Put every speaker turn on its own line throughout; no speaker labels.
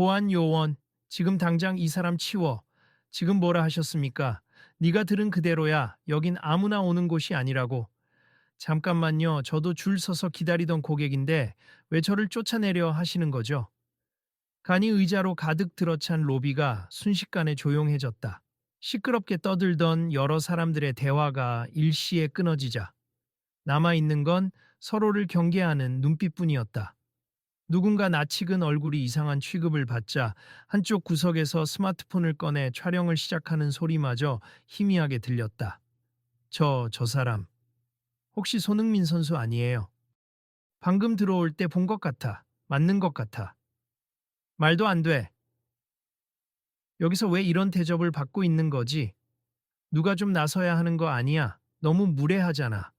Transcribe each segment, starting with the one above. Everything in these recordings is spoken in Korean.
보안 요원, 지금 당장 이 사람 치워. 지금 뭐라 하셨습니까? 네가 들은 그대로야. 여긴 아무나 오는 곳이 아니라고. 잠깐만요. 저도 줄 서서 기다리던 고객인데 왜 저를 쫓아내려 하시는 거죠? 간이 의자로 가득 들어찬 로비가 순식간에 조용해졌다. 시끄럽게 떠들던 여러 사람들의 대화가 일시에 끊어지자 남아있는 건 서로를 경계하는 눈빛뿐이었다. 누군가 나치근 얼굴이 이상한 취급을 받자 한쪽 구석에서 스마트폰을 꺼내 촬영을 시작하는 소리마저 희미하게 들렸다. 저, 저 사람. 혹시 손흥민 선수 아니에요? 방금 들어올 때 본 것 같아. 맞는 것 같아. 말도 안 돼. 여기서 왜 이런 대접을 받고 있는 거지? 누가 좀 나서야 하는 거 아니야. 너무 무례하잖아.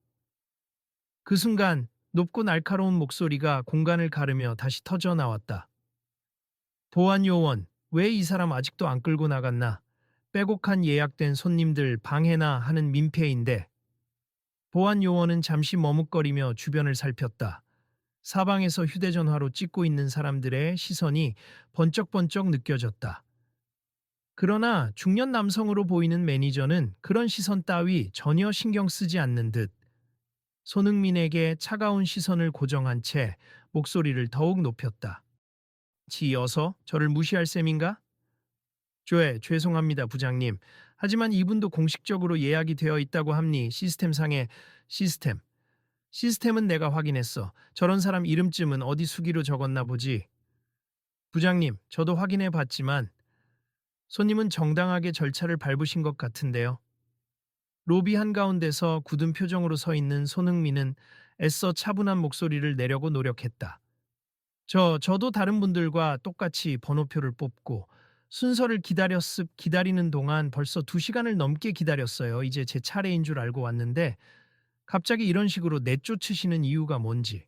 그 순간 높고 날카로운 목소리가 공간을 가르며 다시 터져 나왔다. 보안 요원, 왜 이 사람 아직도 안 끌고 나갔나? 빼곡한 예약된 손님들 방해나 하는 민폐인데. 보안 요원은 잠시 머뭇거리며 주변을 살폈다. 사방에서 휴대전화로 찍고 있는 사람들의 시선이 번쩍번쩍 느껴졌다. 그러나 중년 남성으로 보이는 매니저는 그런 시선 따위 전혀 신경 쓰지 않는 듯 손흥민에게 차가운 시선을 고정한 채 목소리를 더욱 높였다. 지어서 저를 무시할 셈인가? 죄, 죄송합니다, 부장님. 하지만 이분도 공식적으로 예약이 되어 있다고 합니 시스템상의 시스템. 시스템은 내가 확인했어. 저런 사람 이름쯤은 어디 수기로 적었나 보지. 부장님, 저도 확인해 봤지만 손님은 정당하게 절차를 밟으신 것 같은데요. 로비 한가운데서 굳은 표정으로 서 있는 손흥민은 애써 차분한 목소리를 내려고 노력했다. 저, 저도 다른 분들과 똑같이 번호표를 뽑고 순서를 기다렸습, 기다리는 동안 벌써 두 시간을 넘게 기다렸어요. 이제 제 차례인 줄 알고 왔는데 갑자기 이런 식으로 내쫓으시는 이유가 뭔지.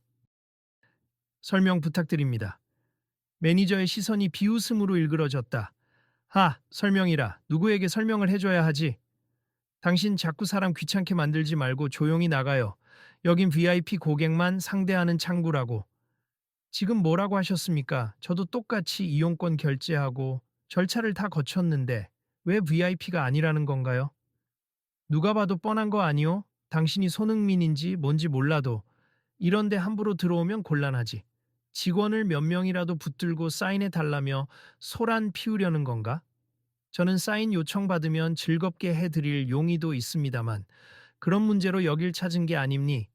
설명 부탁드립니다. 매니저의 시선이 비웃음으로 일그러졌다. 하, 설명이라 누구에게 설명을 해줘야 하지? 당신 자꾸 사람 귀찮게 만들지 말고 조용히 나가요. 여긴 VIP 고객만 상대하는 창구라고. 지금 뭐라고 하셨습니까? 저도 똑같이 이용권 결제하고 절차를 다 거쳤는데 왜 VIP가 아니라는 건가요? 누가 봐도 뻔한 거 아니요? 당신이 손흥민인지 뭔지 몰라도 이런데 함부로 들어오면 곤란하지. 직원을 몇 명이라도 붙들고 사인해 달라며 소란 피우려는 건가? 저는 사인 요청 받으면 즐겁게 해드릴 용의도 있습니다만 그런 문제로 여길 찾은 게 아닙니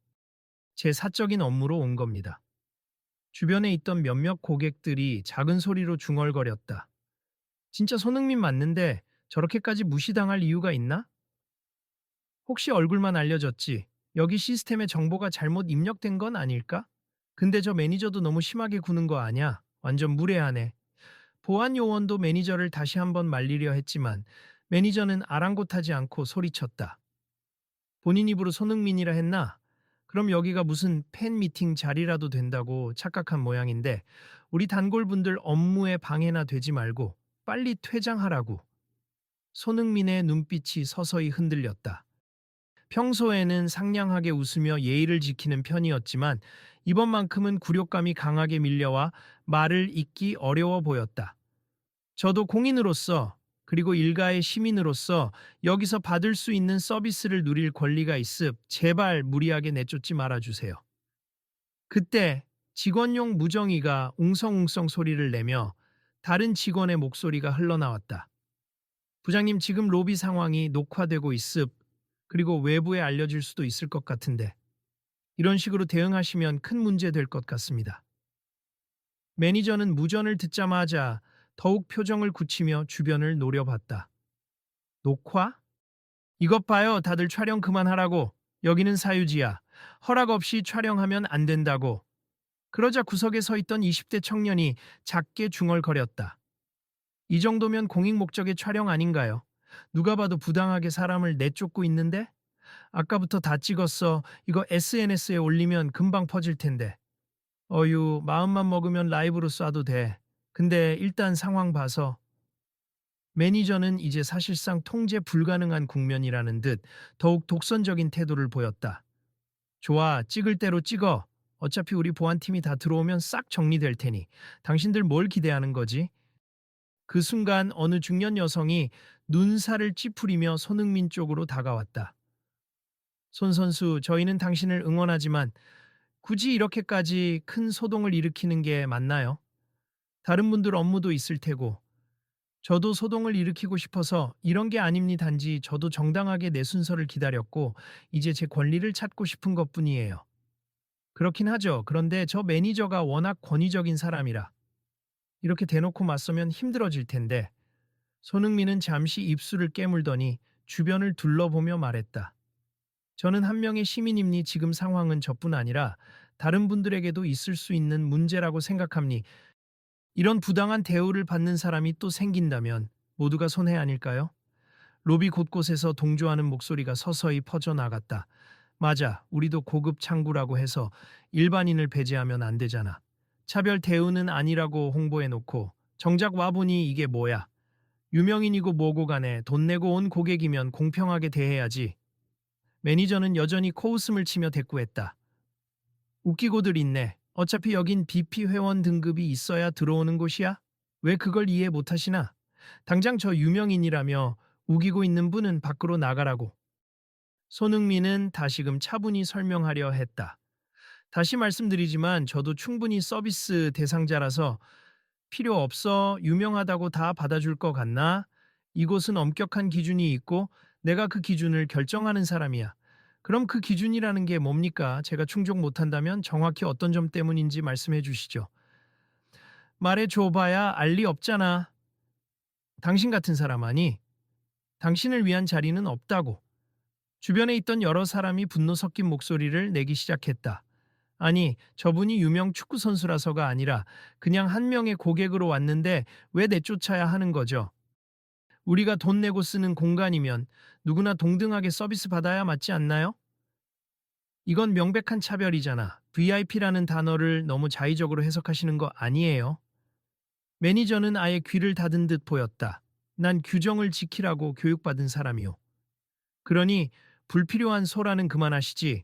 제 사적인 업무로 온 겁니다. 주변에 있던 몇몇 고객들이 작은 소리로 중얼거렸다. 진짜 손흥민 맞는데 저렇게까지 무시당할 이유가 있나? 혹시 얼굴만 알려졌지 여기 시스템에 정보가 잘못 입력된 건 아닐까? 근데 저 매니저도 너무 심하게 구는 거 아냐? 완전 무례하네. 보안 요원도 매니저를 다시 한번 말리려 했지만 매니저는 아랑곳하지 않고 소리쳤다. 본인 입으로 손흥민이라 했나? 그럼 여기가 무슨 팬 미팅 자리라도 된다고 착각한 모양인데 우리 단골분들 업무에 방해나 되지 말고 빨리 퇴장하라고. 손흥민의 눈빛이 서서히 흔들렸다. 평소에는 상냥하게 웃으며 예의를 지키는 편이었지만 이번만큼은 굴욕감이 강하게 밀려와 말을 잇기 어려워 보였다. 저도 공인으로서 그리고 일가의 시민으로서 여기서 받을 수 있는 서비스를 누릴 권리가 있음 제발 무리하게 내쫓지 말아주세요. 그때 직원용 무정이가 웅성웅성 소리를 내며 다른 직원의 목소리가 흘러나왔다. 부장님 지금 로비 상황이 녹화되고 있음 그리고 외부에 알려질 수도 있을 것 같은데 이런 식으로 대응하시면 큰 문제 될 것 같습니다. 매니저는 무전을 듣자마자 더욱 표정을 굳히며 주변을 노려봤다. 녹화? 이것 봐요. 다들 촬영 그만하라고. 여기는 사유지야. 허락 없이 촬영하면 안 된다고. 그러자 구석에 서 있던 20대 청년이 작게 중얼거렸다. 이 정도면 공익 목적의 촬영 아닌가요? 누가 봐도 부당하게 사람을 내쫓고 있는데? 아까부터 다 찍었어. 이거 SNS에 올리면 금방 퍼질 텐데. 어유, 마음만 먹으면 라이브로 쏴도 돼. 근데 일단 상황 봐서 매니저는 이제 사실상 통제 불가능한 국면이라는 듯 더욱 독선적인 태도를 보였다. 좋아, 찍을 대로 찍어. 어차피 우리 보안팀이 다 들어오면 싹 정리될 테니 당신들 뭘 기대하는 거지? 그 순간 어느 중년 여성이 눈살을 찌푸리며 손흥민 쪽으로 다가왔다. 손 선수, 저희는 당신을 응원하지만 굳이 이렇게까지 큰 소동을 일으키는 게 맞나요? 다른 분들 업무도 있을 테고 저도 소동을 일으키고 싶어서 이런 게아닙니 단지 저도 정당하게 내 순서를 기다렸고 이제 제 권리를 찾고 싶은 것뿐이에요. 그렇긴 하죠. 그런데 저 매니저가 워낙 권위적인 사람이라 이렇게 대놓고 맞서면 힘들어질 텐데 손흥민은 잠시 입술을 깨물더니 주변을 둘러보며 말했다. 저는 한 명의 시민입니 지금 상황은 저뿐 아니라 다른 분들에게도 있을 수 있는 문제라고 생각합니 이런 부당한 대우를 받는 사람이 또 생긴다면 모두가 손해 아닐까요? 로비 곳곳에서 동조하는 목소리가 서서히 퍼져나갔다. 맞아, 우리도 고급 창구라고 해서 일반인을 배제하면 안 되잖아. 차별 대우는 아니라고 홍보해놓고 정작 와보니 이게 뭐야. 유명인이고 뭐고 간에 돈 내고 온 고객이면 공평하게 대해야지. 매니저는 여전히 코웃음을 치며 대꾸했다. 웃기고들 있네. 어차피 여긴 BP 회원 등급이 있어야 들어오는 곳이야? 왜 그걸 이해 못하시나? 당장 저 유명인이라며 우기고 있는 분은 밖으로 나가라고. 손흥민은 다시금 차분히 설명하려 했다. 다시 말씀드리지만 저도 충분히 서비스 대상자라서 필요 없어 유명하다고 다 받아줄 것 같나? 이곳은 엄격한 기준이 있고 내가 그 기준을 결정하는 사람이야. 그럼 그 기준이라는 게 뭡니까? 제가 충족 못한다면 정확히 어떤 점 때문인지 말씀해 주시죠. 말해줘봐야 알리 없잖아. 당신 같은 사람 아니? 당신을 위한 자리는 없다고. 주변에 있던 여러 사람이 분노 섞인 목소리를 내기 시작했다. 아니, 저분이 유명 축구선수라서가 아니라 그냥 한 명의 고객으로 왔는데 왜 내쫓아야 하는 거죠? 우리가 돈 내고 쓰는 공간이면 누구나 동등하게 서비스 받아야 맞지 않나요? 이건 명백한 차별이잖아. VIP라는 단어를 너무 자의적으로 해석하시는 거 아니에요? 매니저는 아예 귀를 닫은 듯 보였다. 난 규정을 지키라고 교육받은 사람이요. 그러니 불필요한 소라는 그만하시지.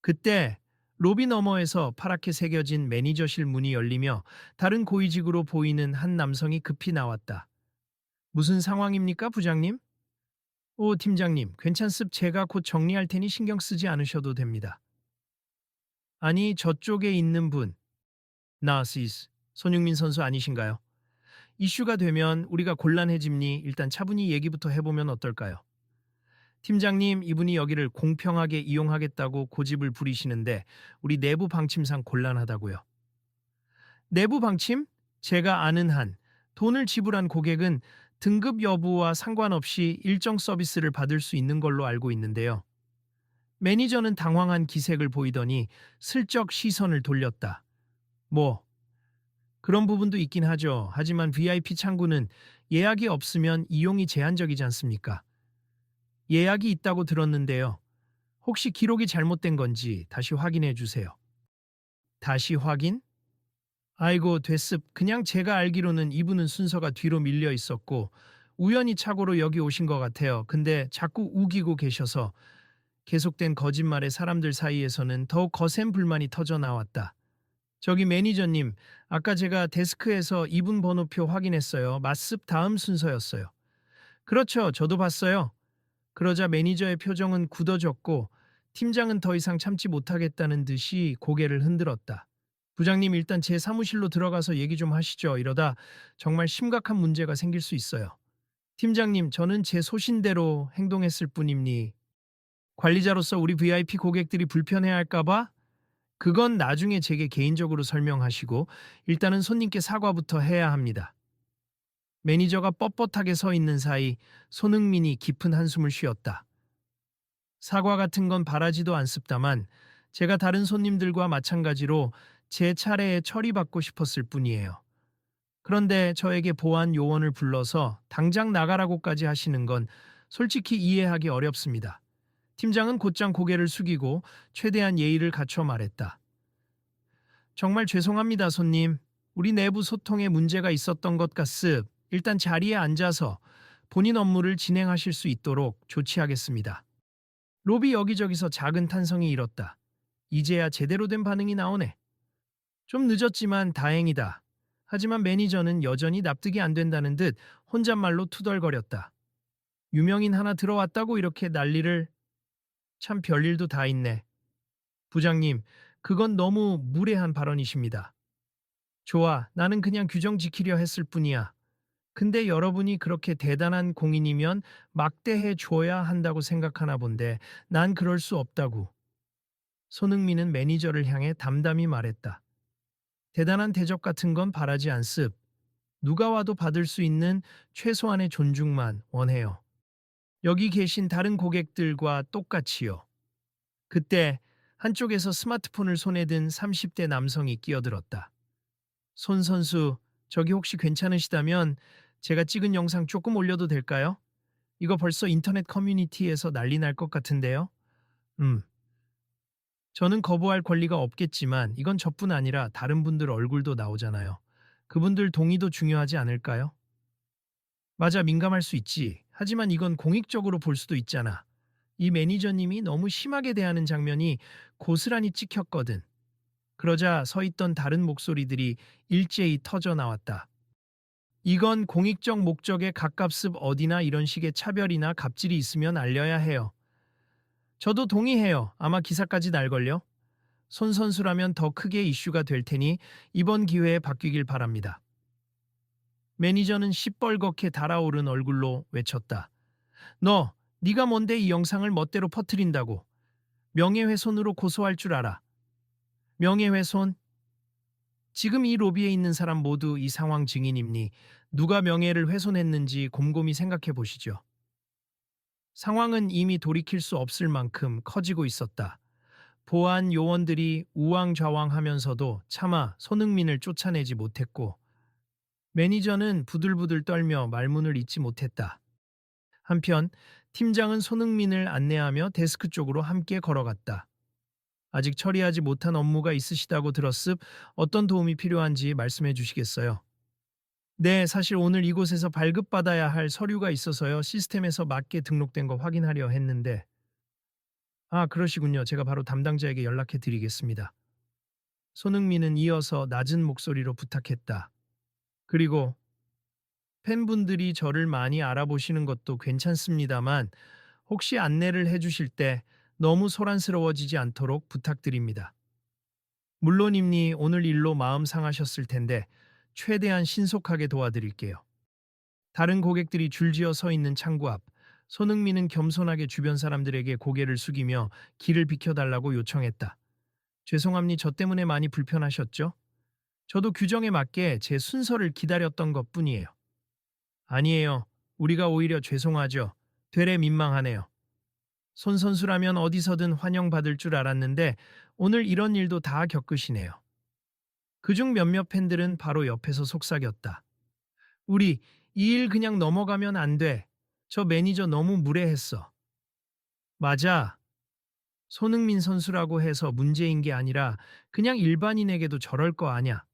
그때 로비 너머에서 파랗게 새겨진 매니저실 문이 열리며 다른 고위직으로 보이는 한 남성이 급히 나왔다. 무슨 상황입니까, 부장님? 오, 팀장님, 괜찮습. 제가 곧 정리할 테니 신경 쓰지 않으셔도 됩니다. 아니, 저쪽에 있는 분. 나시스, 손흥민 선수 아니신가요? 이슈가 되면 우리가 곤란해집니 일단 차분히 얘기부터 해보면 어떨까요? 팀장님, 이분이 여기를 공평하게 이용하겠다고 고집을 부리시는데 우리 내부 방침상 곤란하다고요. 내부 방침? 제가 아는 한 돈을 지불한 고객은 등급 여부와 상관없이 일정 서비스를 받을 수 있는 걸로 알고 있는데요. 매니저는 당황한 기색을 보이더니 슬쩍 시선을 돌렸다. 뭐, 그런 부분도 있긴 하죠. 하지만 VIP 창구는 예약이 없으면 이용이 제한적이지 않습니까? 예약이 있다고 들었는데요. 혹시 기록이 잘못된 건지 다시 확인해 주세요. 다시 확인? 아이고 됐습. 그냥 제가 알기로는 이분은 순서가 뒤로 밀려 있었고 우연히 착오로 여기 오신 것 같아요. 근데 자꾸 우기고 계셔서 계속된 거짓말에 사람들 사이에서는 더욱 거센 불만이 터져 나왔다. 저기 매니저님, 아까 제가 데스크에서 이분 번호표 확인했어요. 맞습 다음 순서였어요. 그렇죠. 저도 봤어요. 그러자 매니저의 표정은 굳어졌고 팀장은 더 이상 참지 못하겠다는 듯이 고개를 흔들었다. 부장님 일단 제 사무실로 들어가서 얘기 좀 하시죠. 이러다 정말 심각한 문제가 생길 수 있어요. 팀장님, 저는 제 소신대로 행동했을 뿐입니. 관리자로서 우리 VIP 고객들이 불편해할까봐 그건 나중에 제게 개인적으로 설명하시고 일단은 손님께 사과부터 해야 합니다. 매니저가 뻣뻣하게 서 있는 사이 손흥민이 깊은 한숨을 쉬었다. 사과 같은 건 바라지도 않습다만 제가 다른 손님들과 마찬가지로 제 차례에 처리받고 싶었을 뿐이에요. 그런데 저에게 보안 요원을 불러서 당장 나가라고까지 하시는 건 솔직히 이해하기 어렵습니다. 팀장은 곧장 고개를 숙이고 최대한 예의를 갖춰 말했다. 정말 죄송합니다, 손님. 우리 내부 소통에 문제가 있었던 것 같습. 일단 자리에 앉아서 본인 업무를 진행하실 수 있도록 조치하겠습니다. 로비 여기저기서 작은 탄성이 일었다. 이제야 제대로 된 반응이 나오네. 좀 늦었지만 다행이다. 하지만 매니저는 여전히 납득이 안 된다는 듯 혼잣말로 투덜거렸다. 유명인 하나 들어왔다고 이렇게 난리를 참 별일도 다 있네. 부장님, 그건 너무 무례한 발언이십니다. 좋아, 나는 그냥 규정 지키려 했을 뿐이야. 근데 여러분이 그렇게 대단한 공인이면 막대해 줘야 한다고 생각하나 본데 난 그럴 수 없다고. 손흥민은 매니저를 향해 담담히 말했다. 대단한 대접 같은 건 바라지 않습. 누가 와도 받을 수 있는 최소한의 존중만 원해요. 여기 계신 다른 고객들과 똑같이요. 그때 한쪽에서 스마트폰을 손에 든 30대 남성이 끼어들었다. 손 선수, 저기 혹시 괜찮으시다면 제가 찍은 영상 조금 올려도 될까요? 이거 벌써 인터넷 커뮤니티에서 난리 날 것 같은데요? 음, 저는 거부할 권리가 없겠지만 이건 저뿐 아니라 다른 분들 얼굴도 나오잖아요. 그분들 동의도 중요하지 않을까요? 맞아, 민감할 수 있지. 하지만 이건 공익적으로 볼 수도 있잖아. 이 매니저님이 너무 심하게 대하는 장면이 고스란히 찍혔거든. 그러자 서 있던 다른 목소리들이 일제히 터져 나왔다. 이건 공익적 목적에 갑갑습 어디나 이런 식의 차별이나 갑질이 있으면 알려야 해요. 저도 동의해요. 아마 기사까지 날걸요. 손 선수라면 더 크게 이슈가 될 테니 이번 기회에 바뀌길 바랍니다. 매니저는 시뻘겋게 달아오른 얼굴로 외쳤다. 너, 네가 뭔데 이 영상을 멋대로 퍼뜨린다고. 명예훼손으로 고소할 줄 알아. 명예훼손? 지금 이 로비에 있는 사람 모두 이 상황 증인입니 누가 명예를 훼손했는지 곰곰이 생각해 보시죠. 상황은 이미 돌이킬 수 없을 만큼 커지고 있었다. 보안 요원들이 우왕좌왕하면서도 차마 손흥민을 쫓아내지 못했고 매니저는 부들부들 떨며 말문을 잇지 못했다. 한편 팀장은 손흥민을 안내하며 데스크 쪽으로 함께 걸어갔다. 아직 처리하지 못한 업무가 있으시다고 들었습 어떤 도움이 필요한지 말씀해 주시겠어요? 네, 사실 오늘 이곳에서 발급받아야 할 서류가 있어서요. 시스템에서 맞게 등록된 거 확인하려 했는데. 아, 그러시군요. 제가 바로 담당자에게 연락해 드리겠습니다. 손흥민은 이어서 낮은 목소리로 부탁했다. 그리고 팬분들이 저를 많이 알아보시는 것도 괜찮습니다만 혹시 안내를 해주실 때 너무 소란스러워지지 않도록 부탁드립니다. 물론임니 오늘 일로 마음 상하셨을 텐데 최대한 신속하게 도와드릴게요. 다른 고객들이 줄지어 서 있는 창구 앞, 손흥민은 겸손하게 주변 사람들에게 고개를 숙이며 길을 비켜달라고 요청했다. 죄송합니 다저 때문에 많이 불편하셨죠? 저도 규정에 맞게 제 순서를 기다렸던 것 뿐이에요. 아니에요. 우리가 오히려 죄송하죠. 되레 민망하네요. 손 선수라면 어디서든 환영받을 줄 알았는데 오늘 이런 일도 다 겪으시네요. 그중 몇몇 팬들은 바로 옆에서 속삭였다. 우리 이 일 그냥 넘어가면 안 돼. 저 매니저 너무 무례했어. 맞아. 손흥민 선수라고 해서 문제인 게 아니라 그냥 일반인에게도 저럴 거 아냐.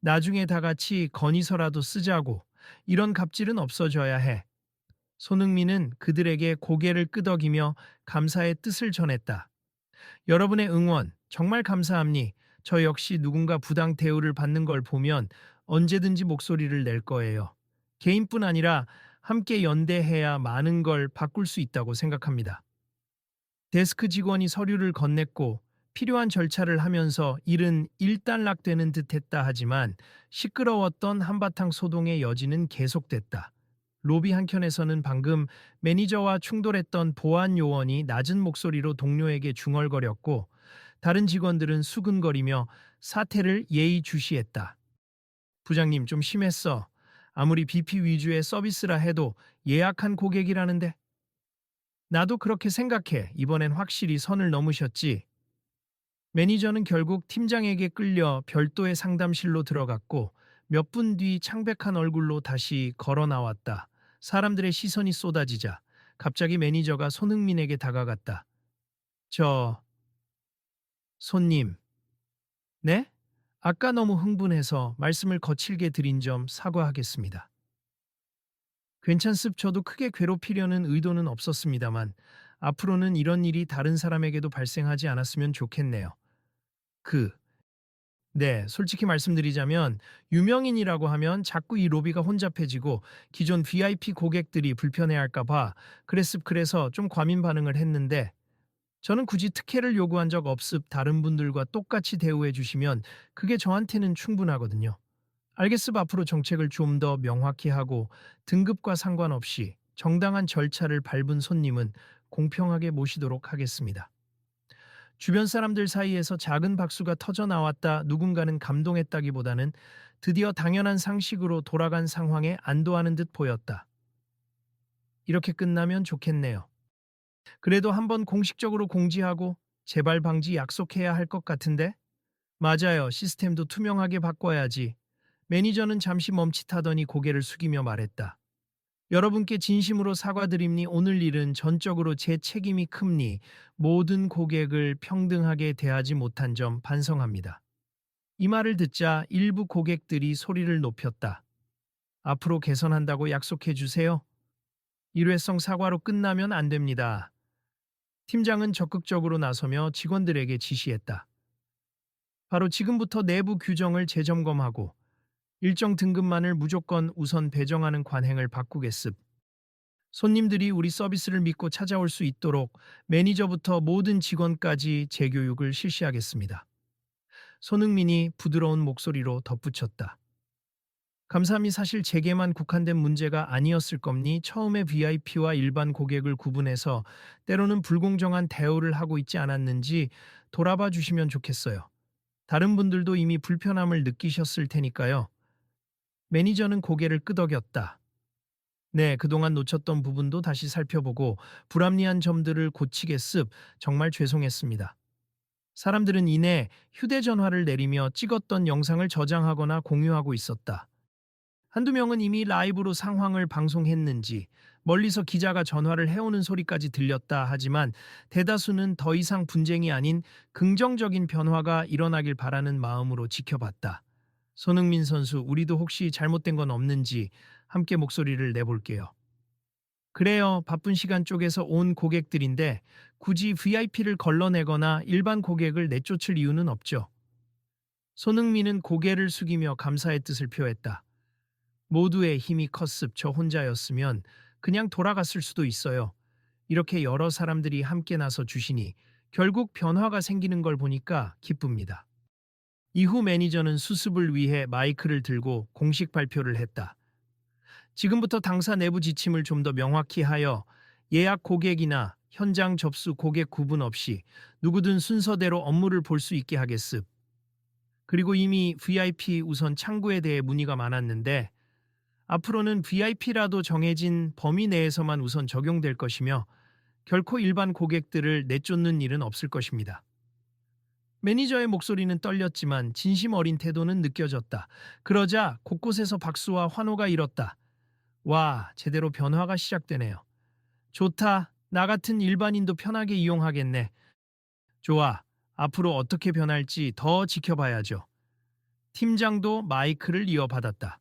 나중에 다 같이 건의서라도 쓰자고 이런 갑질은 없어져야 해. 손흥민은 그들에게 고개를 끄덕이며 감사의 뜻을 전했다. 여러분의 응원 정말 감사합니. 저 역시 누군가 부당 대우를 받는 걸 보면 언제든지 목소리를 낼 거예요. 개인뿐 아니라 함께 연대해야 많은 걸 바꿀 수 있다고 생각합니다. 데스크 직원이 서류를 건넸고 필요한 절차를 하면서 일은 일단락되는 듯 했다 하지만 시끄러웠던 한바탕 소동의 여지는 계속됐다. 로비 한켠에서는 방금 매니저와 충돌했던 보안 요원이 낮은 목소리로 동료에게 중얼거렸고 다른 직원들은 수근거리며 사태를 예의주시했다. 부장님 좀 심했어. 아무리 BP 위주의 서비스라 해도 예약한 고객이라는데. 나도 그렇게 생각해. 이번엔 확실히 선을 넘으셨지. 매니저는 결국 팀장에게 끌려 별도의 상담실로 들어갔고 몇 분 뒤 창백한 얼굴로 다시 걸어 나왔다. 사람들의 시선이 쏟아지자 갑자기 매니저가 손흥민에게 다가갔다. 저 손님. 네? 아까 너무 흥분해서 말씀을 거칠게 드린 점 사과하겠습니다. 괜찮습 저도 크게 괴롭히려는 의도는 없었습니다만 앞으로는 이런 일이 다른 사람에게도 발생하지 않았으면 좋겠네요. 그 네, 솔직히 말씀드리자면 유명인이라고 하면 자꾸 이 로비가 혼잡해지고 기존 VIP 고객들이 불편해할까 봐 그랬습 그래서 좀 과민 반응을 했는데 저는 굳이 특혜를 요구한 적 없습 다른 분들과 똑같이 대우해 주시면 그게 저한테는 충분하거든요. 알겠습 앞으로 정책을 좀 더 명확히 하고 등급과 상관없이 정당한 절차를 밟은 손님은 공평하게 모시도록 하겠습니다. 주변 사람들 사이에서 작은 박수가 터져 나왔다 누군가는 감동했다기보다는 드디어 당연한 상식으로 돌아간 상황에 안도하는 듯 보였다. 이렇게 끝나면 좋겠네요. 그래도 한번 공식적으로 공지하고 재발 방지 약속해야 할 것 같은데? 맞아요. 시스템도 투명하게 바꿔야지. 매니저는 잠시 멈칫하더니 고개를 숙이며 말했다. 여러분께 진심으로 사과드립니 오늘 일은 전적으로 제 책임이 큽니 모든 고객을 평등하게 대하지 못한 점 반성합니다. 이 말을 듣자 일부 고객들이 소리를 높였다. 앞으로 개선한다고 약속해 주세요. 일회성 사과로 끝나면 안 됩니다. 팀장은 적극적으로 나서며 직원들에게 지시했다. 바로 지금부터 내부 규정을 재점검하고 일정 등급만을 무조건 우선 배정하는 관행을 바꾸겠습. 손님들이 우리 서비스를 믿고 찾아올 수 있도록 매니저부터 모든 직원까지 재교육을 실시하겠습니다. 손흥민이 부드러운 목소리로 덧붙였다. 감삼이 사 사실 제게만 국한된 문제가 아니었을 겁니 처음에 VIP와 일반 고객을 구분해서 때로는 불공정한 대우를 하고 있지 않았는지 돌아봐 주시면 좋겠어요. 다른 분들도 이미 불편함을 느끼셨을 테니까요. 매니저는 고개를 끄덕였다. 네, 그동안 놓쳤던 부분도 다시 살펴보고 불합리한 점들을 고치겠습. 정말 죄송했습니다. 사람들은 이내 휴대전화를 내리며 찍었던 영상을 저장하거나 공유하고 있었다. 한두 명은 이미 라이브로 상황을 방송했는지 멀리서 기자가 전화를 해오는 소리까지 들렸다 하지만 대다수는 더 이상 분쟁이 아닌 긍정적인 변화가 일어나길 바라는 마음으로 지켜봤다. 손흥민 선수, 우리도 혹시 잘못된 건 없는지 함께 목소리를 내볼게요. 그래요. 바쁜 시간 쪽에서 온 고객들인데 굳이 VIP를 걸러내거나 일반 고객을 내쫓을 이유는 없죠. 손흥민은 고개를 숙이며 감사의 뜻을 표했다. 모두의 힘이 컸습 저 혼자였으면 그냥 돌아갔을 수도 있어요. 이렇게 여러 사람들이 함께 나서 주시니 결국 변화가 생기는 걸 보니까 기쁩니다. 이후 매니저는 수습을 위해 마이크를 들고 공식 발표를 했다. 지금부터 당사 내부 지침을 좀 더 명확히 하여 예약 고객이나 현장 접수 고객 구분 없이 누구든 순서대로 업무를 볼 수 있게 하겠습. 그리고 이미 VIP 우선 창구에 대해 문의가 많았는데 앞으로는 VIP라도 정해진 범위 내에서만 우선 적용될 것이며 결코 일반 고객들을 내쫓는 일은 없을 것입니다. 매니저의 목소리는 떨렸지만 진심 어린 태도는 느껴졌다. 그러자 곳곳에서 박수와 환호가 일었다. 와, 제대로 변화가 시작되네요. 좋다. 나 같은 일반인도 편하게 이용하겠네. 좋아. 앞으로 어떻게 변할지 더 지켜봐야죠. 팀장도 마이크를 이어받았다.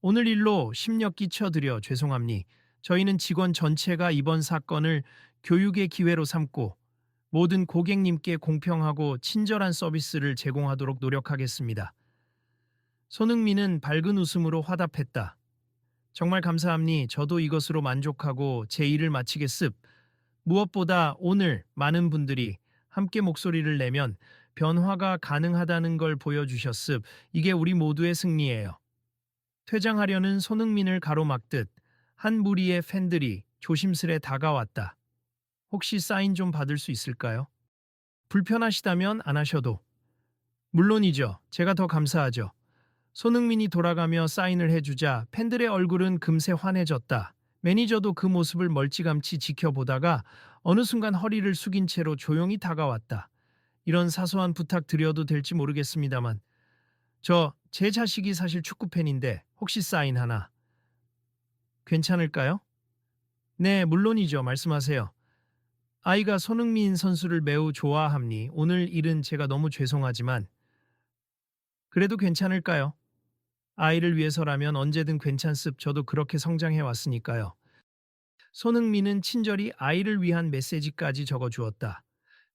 오늘 일로 심력 끼쳐드려 죄송합니. 저희는 직원 전체가 이번 사건을 교육의 기회로 삼고 모든 고객님께 공평하고 친절한 서비스를 제공하도록 노력하겠습니다. 손흥민은 밝은 웃음으로 화답했다. 정말 감사합니. 저도 이것으로 만족하고 제 일을 마치겠습. 무엇보다 오늘 많은 분들이 함께 목소리를 내면 변화가 가능하다는 걸 보여주셨습. 이게 우리 모두의 승리예요. 퇴장하려는 손흥민을 가로막듯 한 무리의 팬들이 조심스레 다가왔다. 혹시 사인 좀 받을 수 있을까요? 불편하시다면 안 하셔도. 물론이죠. 제가 더 감사하죠. 손흥민이 돌아가며 사인을 해주자 팬들의 얼굴은 금세 환해졌다. 매니저도 그 모습을 멀찌감치 지켜보다가 어느 순간 허리를 숙인 채로 조용히 다가왔다. 이런 사소한 부탁 드려도 될지 모르겠습니다만. 저, 제 자식이 사실 축구팬인데 혹시 사인 하나. 괜찮을까요? 네, 물론이죠. 말씀하세요. 아이가 손흥민 선수를 매우 좋아합니. 오늘 일은 제가 너무 죄송하지만 그래도 괜찮을까요? 아이를 위해서라면 언제든 괜찮습. 저도 그렇게 성장해 왔으니까요. 손흥민은 친절히 아이를 위한 메시지까지 적어 주었다.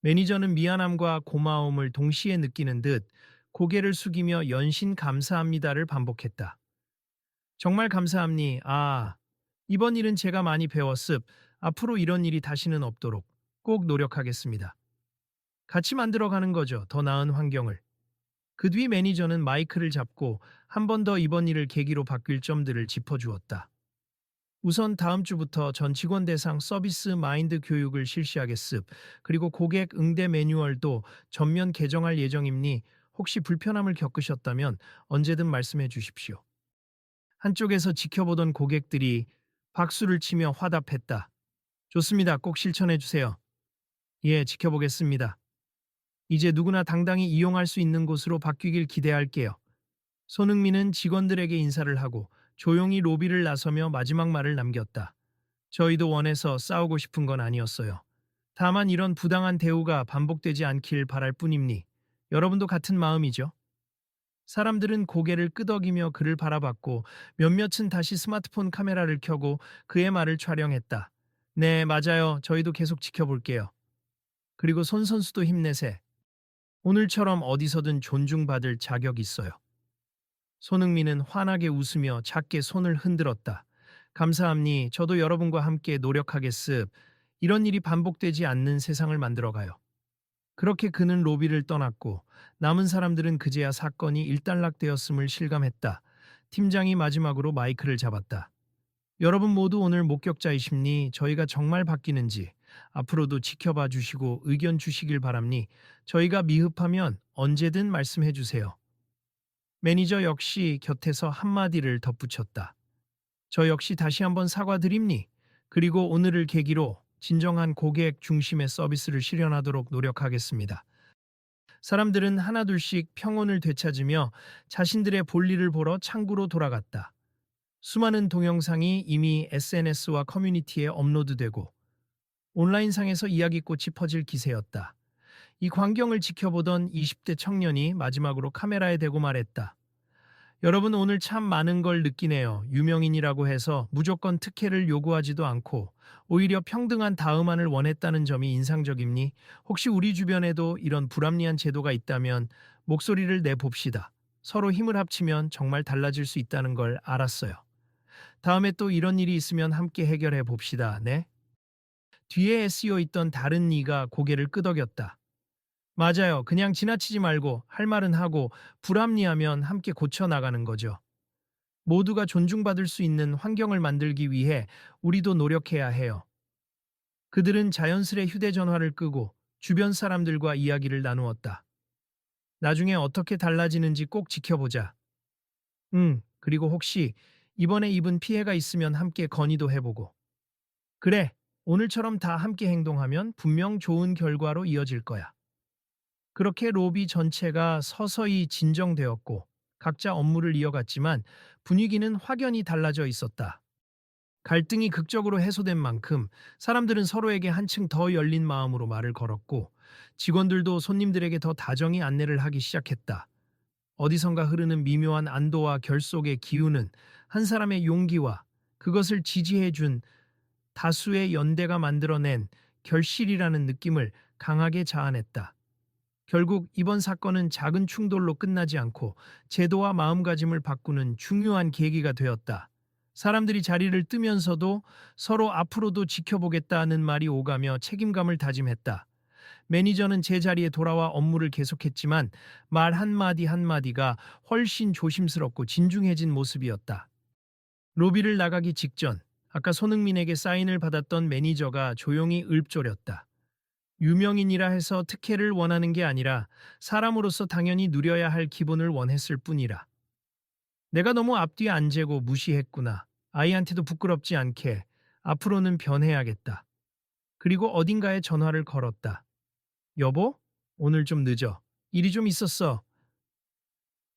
매니저는 미안함과 고마움을 동시에 느끼는 듯 고개를 숙이며 연신 감사합니다를 반복했다. 정말 감사합니. 아, 이번 일은 제가 많이 배웠습. 앞으로 이런 일이 다시는 없도록 꼭 노력하겠습니다. 같이 만들어가는 거죠. 더 나은 환경을. 그 뒤 매니저는 마이크를 잡고 한 번 더 이번 일을 계기로 바뀔 점들을 짚어주었다. 우선 다음 주부터 전 직원 대상 서비스 마인드 교육을 실시하겠습. 그리고 고객 응대 매뉴얼도 전면 개정할 예정입니 혹시 불편함을 겪으셨다면 언제든 말씀해 주십시오. 한쪽에서 지켜보던 고객들이 박수를 치며 화답했다. 좋습니다. 꼭 실천해 주세요. 예, 지켜보겠습니다. 이제 누구나 당당히 이용할 수 있는 곳으로 바뀌길 기대할게요. 손흥민은 직원들에게 인사를 하고 조용히 로비를 나서며 마지막 말을 남겼다. 저희도 원해서 싸우고 싶은 건 아니었어요. 다만 이런 부당한 대우가 반복되지 않길 바랄 뿐입니. 여러분도 같은 마음이죠? 사람들은 고개를 끄덕이며 그를 바라봤고 몇몇은 다시 스마트폰 카메라를 켜고 그의 말을 촬영했다. 네, 맞아요. 저희도 계속 지켜볼게요. 그리고 손 선수도 힘내세. 오늘처럼 어디서든 존중받을 자격 있어요. 손흥민은 환하게 웃으며 작게 손을 흔들었다. 감사합니. 저도 여러분과 함께 노력하겠습. 이런 일이 반복되지 않는 세상을 만들어가요. 그렇게 그는 로비를 떠났고 남은 사람들은 그제야 사건이 일단락되었음을 실감했다. 팀장이 마지막으로 마이크를 잡았다. 여러분 모두 오늘 목격자이십니 저희가 정말 바뀌는지 앞으로도 지켜봐 주시고 의견 주시길 바랍니 저희가 미흡하면 언제든 말씀해 주세요. 매니저 역시 곁에서 한마디를 덧붙였다. 저 역시 다시 한번 사과드립니 그리고 오늘을 계기로 진정한 고객 중심의 서비스를 실현하도록 노력하겠습니다. 사람들은 하나둘씩 평온을 되찾으며 자신들의 볼일을 보러 창구로 돌아갔다. 수많은 동영상이 이미 SNS와 커뮤니티에 업로드되고 온라인상에서 이야기꽃이 퍼질 기세였다. 이 광경을 지켜보던 20대 청년이 마지막으로 카메라에 대고 말했다. 여러분 오늘 참 많은 걸 느끼네요. 유명인이라고 해서 무조건 특혜를 요구하지도 않고 오히려 평등한 다음안을 원했다는 점이 인상적입니 혹시 우리 주변에도 이런 불합리한 제도가 있다면 목소리를 내봅시다. 서로 힘을 합치면 정말 달라질 수 있다는 걸 알았어요. 다음에 또 이런 일이 있으면 함께 해결해 봅시다. 네? 뒤에 SEO 있던 다른 니가 고개를 끄덕였다. 맞아요. 그냥 지나치지 말고 할 말은 하고 불합리하면 함께 고쳐나가는 거죠. 모두가 존중받을 수 있는 환경을 만들기 위해 우리도 노력해야 해요. 그들은 자연스레 휴대전화를 끄고 주변 사람들과 이야기를 나누었다. 나중에 어떻게 달라지는지 꼭 지켜보자. 응, 그리고 혹시 이번에 입은 피해가 있으면 함께 건의도 해보고. 그래, 오늘처럼 다 함께 행동하면 분명 좋은 결과로 이어질 거야. 그렇게 로비 전체가 서서히 진정되었고 각자 업무를 이어갔지만 분위기는 확연히 달라져 있었다. 갈등이 극적으로 해소된 만큼 사람들은 서로에게 한층 더 열린 마음으로 말을 걸었고 직원들도 손님들에게 더 다정히 안내를 하기 시작했다. 어디선가 흐르는 미묘한 안도와 결속의 기운은 한 사람의 용기와 그것을 지지해준 다수의 연대가 만들어낸 결실이라는 느낌을 강하게 자아냈다. 결국 이번 사건은 작은 충돌로 끝나지 않고 제도와 마음가짐을 바꾸는 중요한 계기가 되었다. 사람들이 자리를 뜨면서도 서로 앞으로도 지켜보겠다는 말이 오가며 책임감을 다짐했다. 매니저는 제 자리에 돌아와 업무를 계속했지만 말 한마디 한마디가 훨씬 조심스럽고 진중해진 모습이었다. 로비를 나가기 직전 아까 손흥민에게 사인을 받았던 매니저가 조용히 읊조렸다. 유명인이라 해서 특혜를 원하는 게 아니라 사람으로서 당연히 누려야 할 기본을 원했을 뿐이라. 내가 너무 앞뒤 안 재고 무시했구나. 아이한테도 부끄럽지 않게 앞으로는 변해야겠다. 그리고 어딘가에 전화를 걸었다. 여보, 오늘 좀 늦어. 일이 좀 있었어.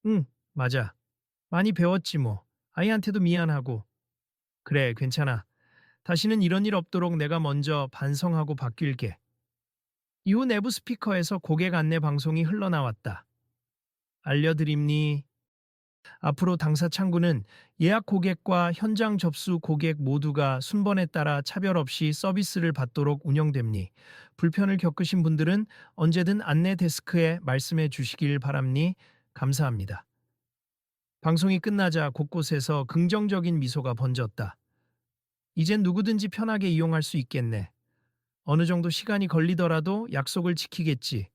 응, 맞아. 많이 배웠지 뭐. 아이한테도 미안하고. 그래, 괜찮아. 다시는 이런 일 없도록 내가 먼저 반성하고 바뀔게. 요 내부 스피커에서 고객 안내 방송이 흘러나왔다. 알려드립니. 앞으로 당사 창구는 예약 고객과 현장 접수 고객 모두가 순번에 따라 차별 없이 서비스를 받도록 운영됩니. 불편을 겪으신 분들은 언제든 안내 데스크에 말씀해 주시길 바랍니. 감사합니다. 방송이 끝나자 곳곳에서 긍정적인 미소가 번졌다. 이젠 누구든지 편하게 이용할 수 있겠네. 어느 정도 시간이 걸리더라도 약속을 지키겠지.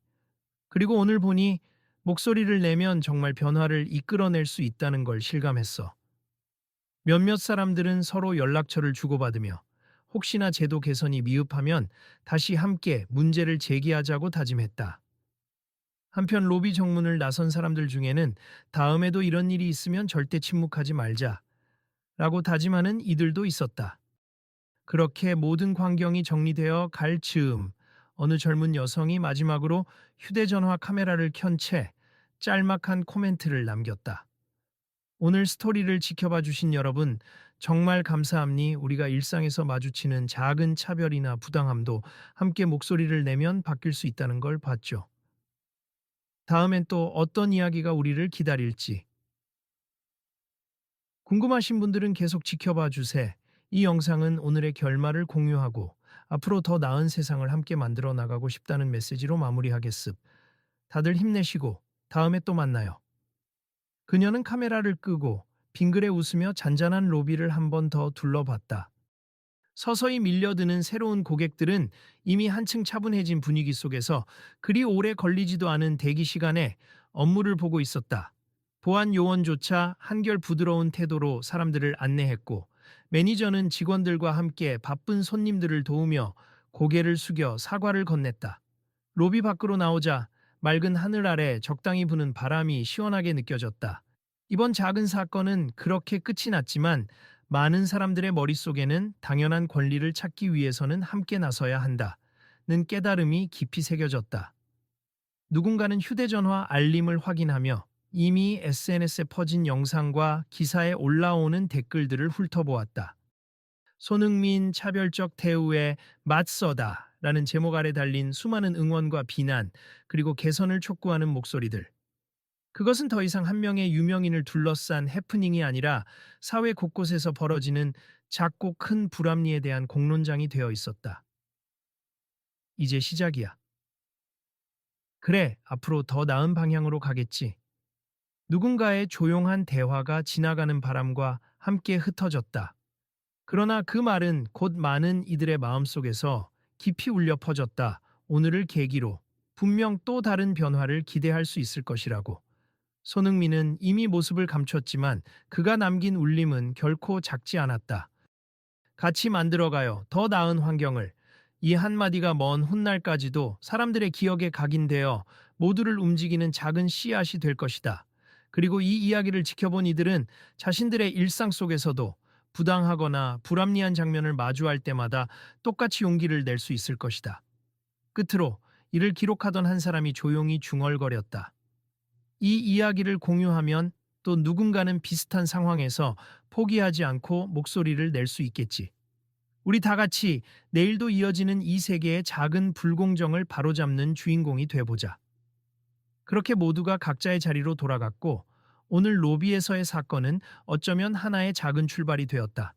그리고 오늘 보니 목소리를 내면 정말 변화를 이끌어낼 수 있다는 걸 실감했어. 몇몇 사람들은 서로 연락처를 주고받으며 혹시나 제도 개선이 미흡하면 다시 함께 문제를 제기하자고 다짐했다. 한편 로비 정문을 나선 사람들 중에는 다음에도 이런 일이 있으면 절대 침묵하지 말자 라고 다짐하는 이들도 있었다. 그렇게 모든 광경이 정리되어 갈 즈음 어느 젊은 여성이 마지막으로 휴대전화 카메라를 켠 채 짤막한 코멘트를 남겼다. 오늘 스토리를 지켜봐 주신 여러분 정말 감사함니 우리가 일상에서 마주치는 작은 차별이나 부당함도 함께 목소리를 내면 바뀔 수 있다는 걸 봤죠. 다음엔 또 어떤 이야기가 우리를 기다릴지 궁금하신 분들은 계속 지켜봐 주세요. 이 영상은 오늘의 결말을 공유하고 앞으로 더 나은 세상을 함께 만들어 나가고 싶다는 메시지로 마무리하겠습. 다들 힘내시고 다음에 또 만나요. 그녀는 카메라를 끄고 빙글에 웃으며 잔잔한 로비를 한 번 더 둘러봤다. 서서히 밀려드는 새로운 고객들은 이미 한층 차분해진 분위기 속에서 그리 오래 걸리지도 않은 대기 시간에 업무를 보고 있었다. 보안 요원조차 한결 부드러운 태도로 사람들을 안내했고 매니저는 직원들과 함께 바쁜 손님들을 도우며 고개를 숙여 사과를 건넸다. 로비 밖으로 나오자 맑은 하늘 아래 적당히 부는 바람이 시원하게 느껴졌다. 이번 작은 사건은 그렇게 끝이 났지만 많은 사람들의 머릿속에는 당연한 권리를 찾기 위해서는 함께 나서야 한다. 는 깨달음이 깊이 새겨졌다. 누군가는 휴대전화 알림을 확인하며 이미 SNS에 퍼진 영상과 기사에 올라오는 댓글들을 훑어보았다. 손흥민 차별적 대우에 맞서다 라는 제목 아래 달린 수많은 응원과 비난, 그리고 개선을 촉구하는 목소리들. 그것은 더 이상 한 명의 유명인을 둘러싼 해프닝이 아니라 사회 곳곳에서 벌어지는 작고 큰 불합리에 대한 공론장이 되어 있었다. 이제 시작이야. 그래, 앞으로 더 나은 방향으로 가겠지. 누군가의 조용한 대화가 지나가는 바람과 함께 흩어졌다. 그러나 그 말은 곧 많은 이들의 마음속에서 깊이 울려 퍼졌다. 오늘을 계기로 분명 또 다른 변화를 기대할 수 있을 것이라고. 손흥민은 이미 모습을 감췄지만 그가 남긴 울림은 결코 작지 않았다. 같이 만들어가요. 더 나은 환경을. 이 한마디가 먼 훗날까지도 사람들의 기억에 각인되어 모두를 움직이는 작은 씨앗이 될 것이다. 그리고 이 이야기를 지켜본 이들은 자신들의 일상 속에서도 부당하거나 불합리한 장면을 마주할 때마다 똑같이 용기를 낼 수 있을 것이다. 끝으로 이를 기록하던 한 사람이 조용히 중얼거렸다. 이 이야기를 공유하면 또 누군가는 비슷한 상황에서 포기하지 않고 목소리를 낼 수 있겠지. 우리 다 같이 내일도 이어지는 이 세계의 작은 불공정을 바로잡는 주인공이 돼보자. 그렇게 모두가 각자의 자리로 돌아갔고 오늘 로비에서의 사건은 어쩌면 하나의 작은 출발이 되었다.